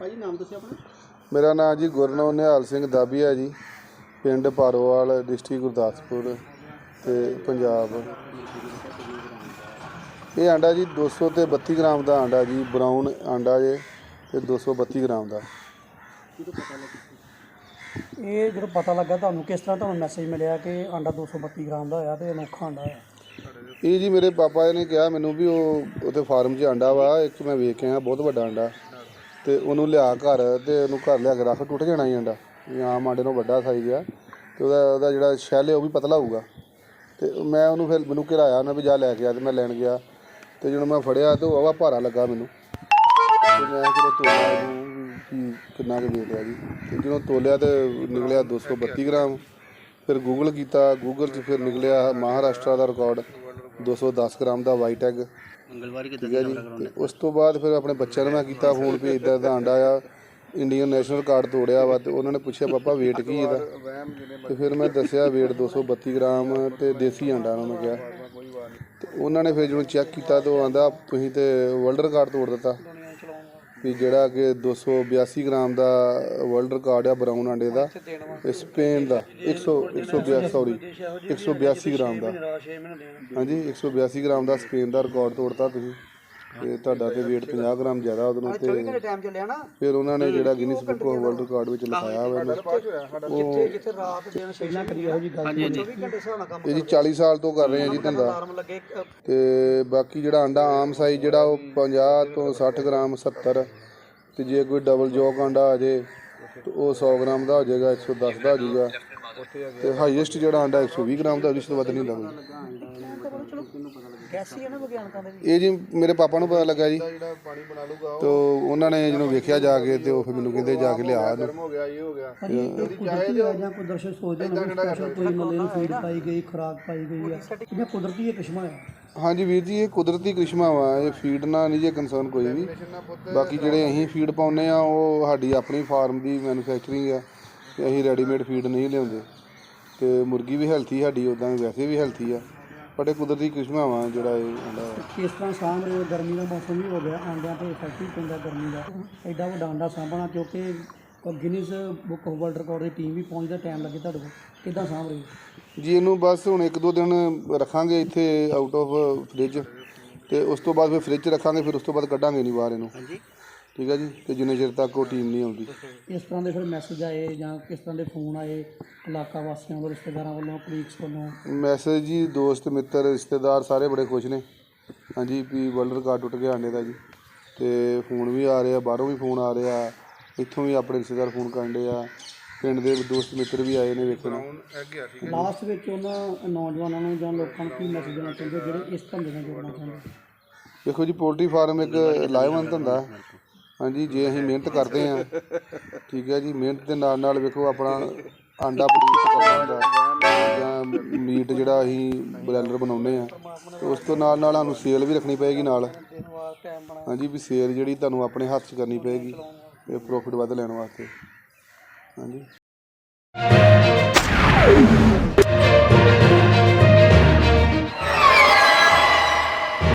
ਭਾਜੀ ਨਾਮ ਦੱਸਿਓ ਆਪਣਾ। ਮੇਰਾ ਨਾਮ ਜੀ ਗੁਰਨੋ ਨਿਹਾਲ ਸਿੰਘ ਦਾਬੀਆ ਜੀ। ਪਿੰਡ ਪਾਰੋਵਾਲ ਡਿਸਟ੍ਰਿਕਟ ਗੁਰਦਾਸਪੁਰ ਤੇ ਪੰਜਾਬ। ਇਹ ਆਂਡਾ ਜੀ 200 ਤੇ 32 ਗ੍ਰਾਮ ਦਾ ਆਂਡਾ ਜੀ ਬਰਾਊਨ ਆਂਡਾ ਜੇ ਤੇ 232 ਗ੍ਰਾਮ ਦਾ। ਇਹ ਜਦੋਂ ਪਤਾ ਲੱਗਾ ਤੁਹਾਨੂੰ ਕਿਸ ਤਰ੍ਹਾਂ ਤੁਹਾਨੂੰ ਮੈਸੇਜ ਮਿਲਿਆ ਕਿ ਆਂਡਾ 232 ਗ੍ਰਾਮ ਦਾ ਹੋਇਆ ਤੇ ਅਨੋਖਾ ਆਂਡਾ ਹੈ ਇਹ ਜੀ ਮੇਰੇ ਪਾਪਾ ਨੇ ਕਿਹਾ ਮੈਨੂੰ ਵੀ ਉਹ ਉੱਥੇ ਫਾਰਮ 'ਚ ਆਂਡਾ ਵਾ ਇੱਕ ਮੈਂ ਵੇਖ ਕੇ ਆਇਆ ਬਹੁਤ ਵੱਡਾ ਆਂਡਾ। ਤੇ ਉਹਨੂੰ ਲਿਆ ਘਰ ਤੇ ਉਹਨੂੰ ਘਰ ਲਿਆ ਕੇ ਰੱਖ, ਟੁੱਟ ਜਾਣਾ ਹੀ ਆਂਡਾ ਵੀ ਆਮ ਆਂਡੇ ਨੂੰ ਵੱਡਾ ਸਾਈਜ਼ ਆ। ਤੇ ਉਹਦਾ ਉਹਦਾ ਜਿਹੜਾ ਸ਼ੈਲ ਹੈ ਉਹ ਵੀ ਪਤਲਾ ਹੋਊਗਾ। ਤੇ ਮੈਂ ਉਹਨੂੰ ਫਿਰ ਮੈਨੂੰ ਘਿਰਾਇਆ ਉਹਨੇ ਵੀ ਜਾ ਲੈ ਕੇ ਆ ਤੇ ਮੈਂ ਲੈਣ ਗਿਆ। ਤੇ ਜਦੋਂ ਮੈਂ ਫੜਿਆ ਤੇ ਉਹ ਆਵਾ ਭਾਰਾ ਲੱਗਾ ਮੈਨੂੰ। ਤੇ ਮੈਂ ਜਦੋਂ ਤੋਲਿਆ ਇਹਨੂੰ ਵੀ ਕਿੰਨਾ ਕੁ weight ਆ ਜੀ। ਤੇ ਜਦੋਂ ਤੋਲਿਆ ਤੇ ਨਿਕਲਿਆ 232 ਗ੍ਰਾਮ। ਫਿਰ ਗੂਗਲ ਕੀਤਾ ਗੂਗਲ 'ਚ ਫਿਰ ਨਿਕਲਿਆ ਮਹਾਰਾਸ਼ਟਰ ਦਾ ਰਿਕਾਰਡ 210 ਗ੍ਰਾਮ ਦਾ ਵਾਈਟ ਐਗ ਮੰਗਲਵਾਰ ਹੀ ਠੀਕ ਹੈ ਜੀ? ਤੇ ਉਸ ਤੋਂ ਬਾਅਦ ਫਿਰ ਆਪਣੇ ਬੱਚਿਆਂ ਨੂੰ ਮੈਂ ਕੀਤਾ ਫੋਨ ਵੀ ਇਦਾਂ ਦਾ ਆਂਡਾ ਆ ਇੰਡੀਅਨ ਨੈਸ਼ਨਲ ਕਾਰਡ ਤੋੜਿਆ ਵਾ ਤੇ ਉਹਨਾਂ ਨੇ ਪੁੱਛਿਆ ਪਾਪਾ weight ਕੀ ਇਹਦਾ? ਤੇ ਫਿਰ ਮੈਂ ਦੱਸਿਆ weight 232 ਗ੍ਰਾਮ ਤੇ ਦੇਸੀ ਆਂਡਾ ਉਹਨਾਂ ਨੂੰ ਕਿਹਾ। ਤੇ ਉਹਨਾਂ ਨੇ ਫਿਰ ਜਦੋਂ ਚੈੱਕ ਕੀਤਾ ਤੇ ਉਹ ਆਂਦਾ ਤੁਸੀਂ ਤੇ ਵਰਲਡ ਰਿਕਾਰਡ ਤੋੜ ਦਿੱਤਾ। ਵੀ ਜਿਹੜਾ ਕਿ 282 ਗ੍ਰਾਮ ਦਾ ਵਰਲਡ ਰਿਕਾਰਡ ਆ ਬਰਾਊਨ ਆਂਡੇ ਦਾ ਇਹ ਸਪੇਨ ਦਾ 100 182 ਸੌਰੀ 182 ਗ੍ਰਾਮ ਦਾ। ਹਾਂਜੀ 182 ਗ੍ਰਾਮ ਦਾ ਸਪੇਨ ਦਾ ਰਿਕਾਰਡ ਤੋੜਤਾ ਤੁਸੀਂ। ਤੇ ਤੁਹਾਡਾ ਤੇ weight 50 ਗ੍ਰਾਮ ਜ਼ਿਆਦਾ ਉਹਦੇ ਨਾਲ ਤੇ ਟਾਈਮ ਚੱਲਿਆ ਨਾ। ਫਿਰ ਉਹਨਾਂ ਨੇ ਜਿਹੜਾ Guinness book of world record ਵਿੱਚ ਲਿਖਾਇਆ ਹੋਇਆ। ਉਹ ਜਿੱਥੇ ਰਾਤ ਦਿਨ ਪਹਿਲਾਂ ਕਰੀ ਇਹੋ ਜੀ ਗੱਲ 24 ਘੰਟੇ ਹਿਸਾਬ ਨਾਲ ਕੰਮ ਇਹ ਜੀ 40 ਸਾਲ ਤੋਂ ਕਰ ਰਹੇ ਆ ਜੀ ਧੰਦਾ। ਤੇ ਬਾਕੀ ਜਿਹੜਾ ਆਂਡਾ ਆਮ ਸਾਈਜ਼ ਜਿਹੜਾ ਉਹ 50 ਤੋਂ 60 ਗ੍ਰਾਮ 70 ਤੇ ਜੇ ਕੋਈ ਡਬਲ ਜੋਕ ਆਂਡਾ ਆ ਜੇ ਤੇ ਉਹ 100 ਗ੍ਰਾਮ ਦਾ ਹੋ ਜਾਏਗਾ 110 ਦਾ ਹੋ ਜਾਏਗਾ। ਤੇ ਹਾਈਐਸਟ ਜਿਹੜਾ ਆਂਡਾ 120 ਗ੍ਰਾਮ ਦਾ ਉਹਦੇ ਤੋਂ ਵੱਧ ਨਹੀਂ ਲੱਗਦਾ ਕੈਸੀ ਹੈ ਨਾ ਵਿਗਿਆਨਕਾਂ ਦੇ ਵੀ ਇਹ ਜੀ ਮੇਰੇ ਪਾਪਾ ਨੂੰ ਪਤਾ ਲੱਗਾ ਜੀ। ਤੇ ਉਹਨਾਂ ਨੇ ਜਦੋਂ ਵੇਖਿਆ ਜਾ ਕੇ ਤੇ ਉਹ ਫਿਰ ਮੈਨੂੰ ਕਹਿੰਦੇ ਜਾ ਕੇ ਲਿਆ ਇਹਨੂੰ ਕੁਦਰਤੀ ਆ ਜਾਂ ਕੋਈ ਦਰਸ਼ਕ ਸੋਚਦੇ ਨੇ ਸਪੈਸ਼ਲ ਕੋਈ ਮਤਲਬ ਇਹਨੂੰ ਫੀਡ ਪਾਈ ਗਈ ਖੁਰਾਕ ਪਾਈ ਗਈ ਆ। ਇਹ ਕੁਦਰਤੀ ਇਹ ਕਿਸਮਾਂ ਆ। ਹਾਂਜੀ ਵੀਰ ਜੀ ਇਹ ਕੁਦਰਤੀ ਕ੍ਰਿਸ਼ਮਾ ਵਾ ਇਹ ਫੀਡ ਨਾਲ ਨਹੀਂ ਜੇ ਕੰਸਰਨ ਕੋਈ ਵੀ। ਬਾਕੀ ਜਿਹੜੇ ਅਸੀਂ ਫੀਡ ਪਾਉਨੇ ਆ ਉਹ ਸਾਡੀ ਆਪਣੀ ਫਾਰਮ ਦੀ ਮੈਨੂਫੈਕਚਰਿੰਗ ਆ। ਤੇ ਅਸੀਂ ਰੈਡੀਮੇਡ ਫੀਡ ਨਹੀਂ ਲਿਆਉਂਦੇ। ਤੇ ਮੁਰਗੀ ਵੀ ਹੈਲਥੀ ਸਾਡੀ ਉਦਾਂ ਵੈਸੇ ਵੀ ਹੈਲਥੀ ਆ। ਬਟ ਇਹ ਕੁਦਰਤੀ ਕ੍ਰਿਸ਼ਮਾ ਵਾ ਜਿਹੜਾ ਇਹ ਆਂਡਾ। ਕਿਸ ਤਰ੍ਹਾਂ ਸਾਂਭ ਰਹੇ ਹੋ ਗਰਮੀ ਦਾ ਮੌਸਮ ਵੀ ਹੋ ਗਿਆ ਆਂਡਿਆਂ ਤੇ ਇਫੈਕਟ ਵੀ ਪੈਂਦਾ ਗਰਮੀ ਦਾ। ਐਡਾ ਵੱਡਾ ਆਂਡਾ ਸਾਂਭਣਾ ਕਿਉਂਕਿ Guinness book of world record the team ਵੀ ਪਹੁੰਚਦਾ ਟਾਈਮ ਲੱਗੇ ਤੁਹਾਡੇ ਕੋਲ। ਕਿੱਦਾਂ ਸਾਂਭ ਰਹੇ ਹੋ? ਜੀ ਇਹਨੂੰ ਬਸ ਹੁਣ ਇੱਕ ਦੋ ਦਿਨ ਰੱਖਾਂਗੇ ਇੱਥੇ ਆਊਟ ਆਫ ਫ੍ਰਿਜ ਤੇ ਉਸ ਤੋਂ ਬਾਅਦ ਫਿਰ ਫ੍ਰਿਜ ਰੱਖਾਂਗੇ ਫਿਰ ਉਸ ਤੋਂ ਬਾਅਦ ਕੱਢਾਂਗੇ ਨਹੀਂ ਬਾਹਰ ਇਹਨੂੰ। ਠੀਕ ਹੈ ਜੀ? ਤੇ ਜਿੰਨੇ ਚਿਰ ਤੱਕ ਉਹ ਟੀਮ ਨਹੀਂ ਆਉਂਦੀ। ਇਸ ਤਰ੍ਹਾਂ ਦੇ ਫਿਰ ਮੈਸੇਜ ਆਏ ਜਾਂ ਕਿਸ ਤਰ੍ਹਾਂ ਦੇ ਫੋਨ ਆਏ ਇਲਾਕਾ ਵਾਸੀਆਂ ਵੱਲੋਂ ਰਿਸ਼ਤੇਦਾਰਾਂ ਵੱਲੋਂ ਕਲੀਗਸ ਵੱਲੋਂ? ਮੈਸੇਜ ਜੀ ਦੋਸਤ ਮਿੱਤਰ ਰਿਸ਼ਤੇਦਾਰ ਸਾਰੇ ਬੜੇ ਖੁਸ਼ ਨੇ। ਹਾਂਜੀ ਵੀ ਵਰਲਡ ਰਿਕਾਰਡ ਟੁੱਟ ਗਿਆ ਆਂਡੇ ਦਾ ਜੀ। ਤੇ ਫੋਨ ਵੀ ਆ ਰਹੇ ਬਾਹਰੋਂ ਵੀ ਫੋਨ ਆ ਰਹੇ ਇੱਥੋਂ ਵੀ ਆਪਣੇ ਰਿਸ਼ਤੇਦਾਰ ਫੋਨ ਕਰਨ ਦੇ ਆ। ਪਿੰਡ ਦੇ ਦੋਸਤ ਮਿੱਤਰ ਵੀ ਆਏ ਨੇ ਵੇਖਣ। ਲਾਸਟ ਵਿੱਚ ਉਹਨਾਂ ਨੌਜਵਾਨਾਂ ਨੂੰ ਜਾਂ ਲੋਕਾਂ ਨੂੰ ਕੀ ਮੈਸੇਜ ਦੇਣਾ ਚਾਹੁੰਦੇ ਜਿਹੜੇ ਇਸ ਧੰਦੇ ਨਾਲ ਜੁੜਨਾ ਚਾਹੁੰਦੇ ਦੇਖੋ ਜੀ ਪੋਲਟਰੀ ਫਾਰਮ ਇੱਕ ਲਾਹੇਵੰਦ ਧੰਦਾ ਹੈ। ਹਾਂਜੀ, ਜੇ ਅਸੀਂ ਮਿਹਨਤ ਕਰਦੇ ਹਾਂ, ਠੀਕ ਹੈ ਜੀ, ਮਿਹਨਤ ਦੇ ਨਾਲ ਨਾਲ ਵੇਖੋ ਆਪਣਾ ਆਂਡਾ ਪ੍ਰੋਡਿਊਸ ਕਰਨਾ ਜਾਂ ਮੀਟ ਜਿਹੜਾ ਅਸੀਂ ਬ੍ਰਾਇਲਰ ਬਣਾਉਂਦੇ ਆ ਤੇ ਉਸ ਤੋਂ ਨਾਲ ਨਾਲ ਸਾਨੂੰ ਸੇਲ ਵੀ ਰੱਖਣੀ ਪਏਗੀ ਨਾਲ। ਹਾਂਜੀ, ਵੀ ਸੇਲ ਜਿਹੜੀ ਤੁਹਾਨੂੰ ਆਪਣੇ ਹੱਥ 'ਚ ਕਰਨੀ ਪਏਗੀ, ਤੇ ਪ੍ਰੋਫਿਟ ਵੱਧ ਲੈਣ ਵਾਸਤੇ। ਹਾਂਜੀ।